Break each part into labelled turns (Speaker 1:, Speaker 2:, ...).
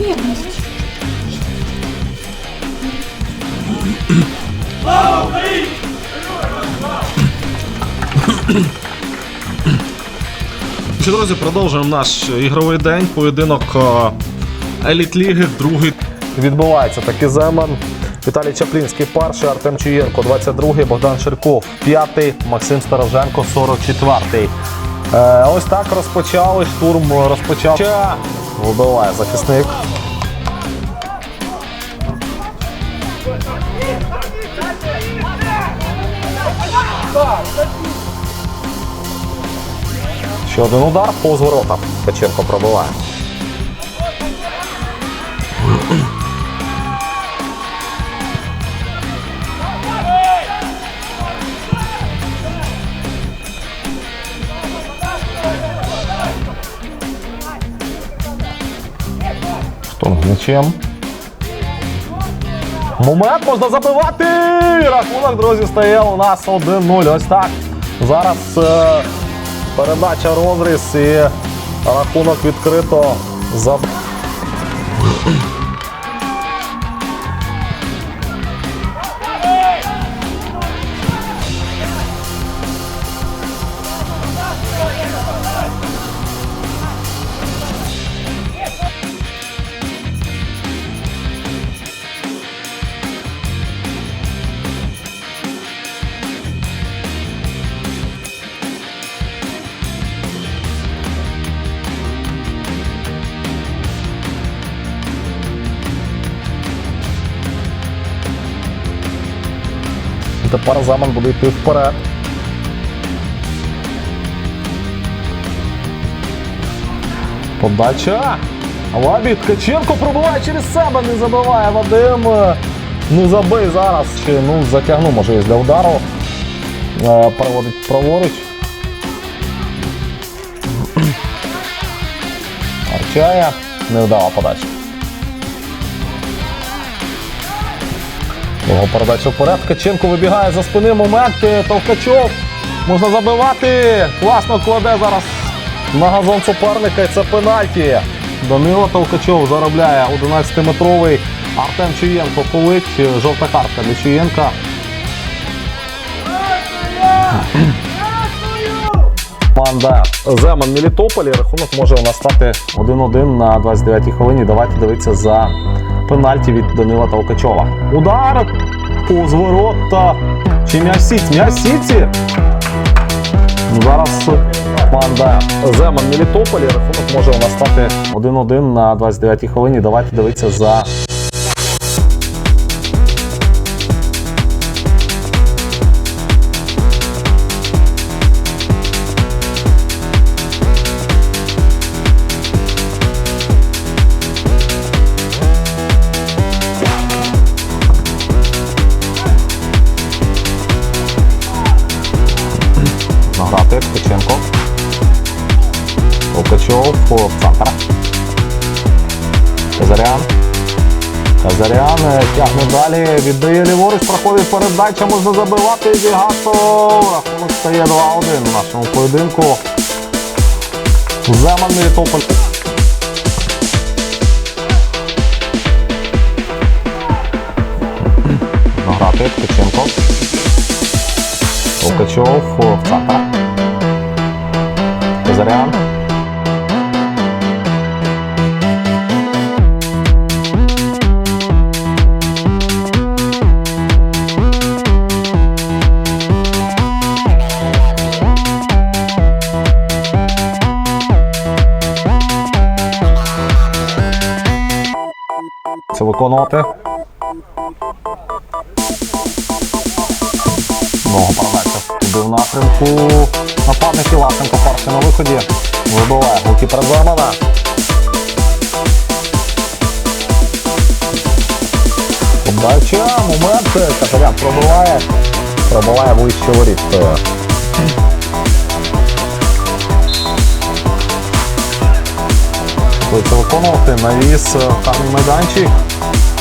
Speaker 1: вірність.
Speaker 2: Що, друзі, продовжуємо наш ігровий день. Поєдинок е, еліт ліги, другий.
Speaker 3: Відбувається такий земан. Віталій Чаплінський перший, Артем Чуєнко 22-й, Богдан Ширков 5-й, Максим Староженко 44-й. Е, ось так розпочали. Штурм розпочав. Вибиває захисник. Ще один удар по воротам. Ткаченко пробиває. Штурм м'ячем. Момент можна забивати! Рахунок, друзі, стає у нас 1-0. Ось так. Зараз е, передача розріз і рахунок відкрито за. Тепер буде йти вперед. Подача. Лабі Ткаченко пробиває через себе, не забиває Вадим. Ну забий зараз. Чи, ну, затягну, може, є для удару. Е, Проводить праворуч. Арчає. Невдала подача. Його передача вперед. Ткаченко вибігає за спини. Момент. Товкачов. Можна забивати. Класно кладе зараз на газон суперника. І це пенальті. Данило Товкачов заробляє 11-метровий Артем Чуєнко колить. Жовта картка для Чуєнка. Команда Земан Мелітополі. Рахунок може у нас стати 1-1 на 29-й хвилині. Давайте дивитися за пенальті від Данила Толкачова. Удар по зворота. Чи? М'яч сіті. Ну, Зараз команда Земан Мелітополі. Рахунок може у нас стати 1-1 на 29-й хвилині. Давайте дивитися за награти Ткаченко. Толкачов в центр. Казарян. Казарян е, тягне далі, віддає ліворуч, проходить передача, можна забивати Вігасов. Рахунок стає 2-1 в нашому поєдинку. Земан Мелітополь. Награти Ткаченко. Толкачов в центр. Казарян. Це виконувати. Ногу передача туди в напрямку. Нападник Іласенко перший на виході. Вибиває голкіпер Замана. Подача, момент. Катарян пробиває. Пробиває вище воріт. Хочеться виконувати. Навіс в карний майданчик.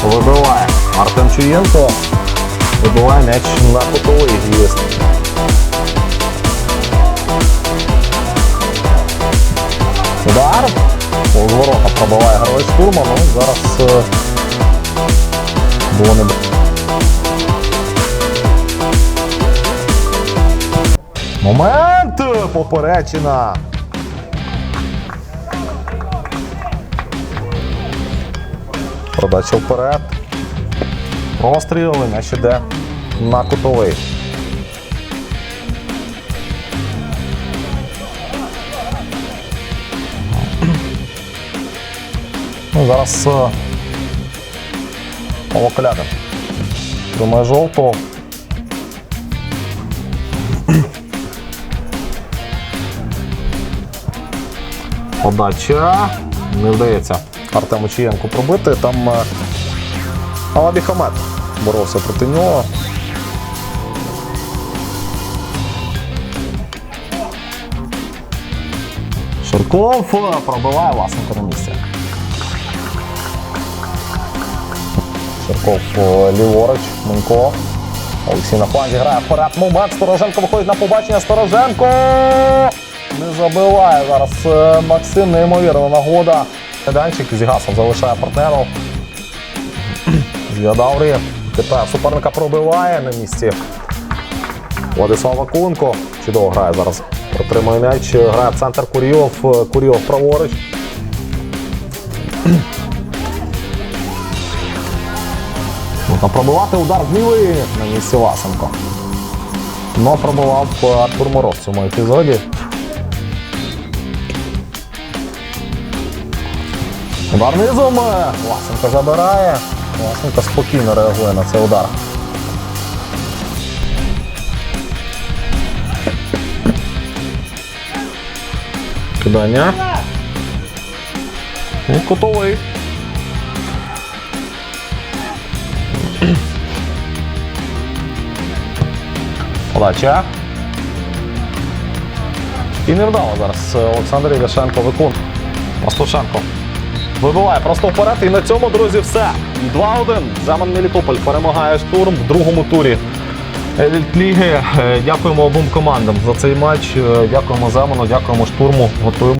Speaker 3: Вибиває. Артем Чуєнко. Вибиває м'яч на кутовий гвізд. Удар. З ворота пробиває гравець штурма, ну зараз е, було не Момент! Поперечина! Продача вперед. Простріл, і м'яч іде на кутовий. Ну, зараз е, Колядин. Думаю, жовтого. Подача. Не вдається Артему Чиєнку пробити. Там е, Алабі Хамет боровся проти нього. Ширков е, пробиває власника на місці. Ширков е, ліворуч, Манько. Олексій на фланзі грає вперед. Момент. Стороженко виходить на побачення. Стороженко не забиває зараз е, Максим. Неймовірна нагода. Майданчик зі гасом залишає партнеру. Згадаврі. Китає суперника пробиває на місці. Владислав Вакунко. Чудово грає зараз. Протримує м'яч. Грає в центр Курйов. Е, Курйов праворуч. Можна пробивати удар лівий на місці Васенко. Но пробивав е, Артур Мороз в цьому епізоді. Удар низом. Власенко забирає. Власенко спокійно реагує на цей удар. Кидання. І кутовий. Подача. І невдало зараз е, Олександр Ігашенко виконує. Пастушенко вибиває просто вперед. І на цьому, друзі, все. 2-1. Земан Мелітополь перемагає штурм в другому турі. Ліги. Е, Дякуємо обом командам за цей матч. Е, Дякуємо Земану, дякуємо штурму. Готуємо.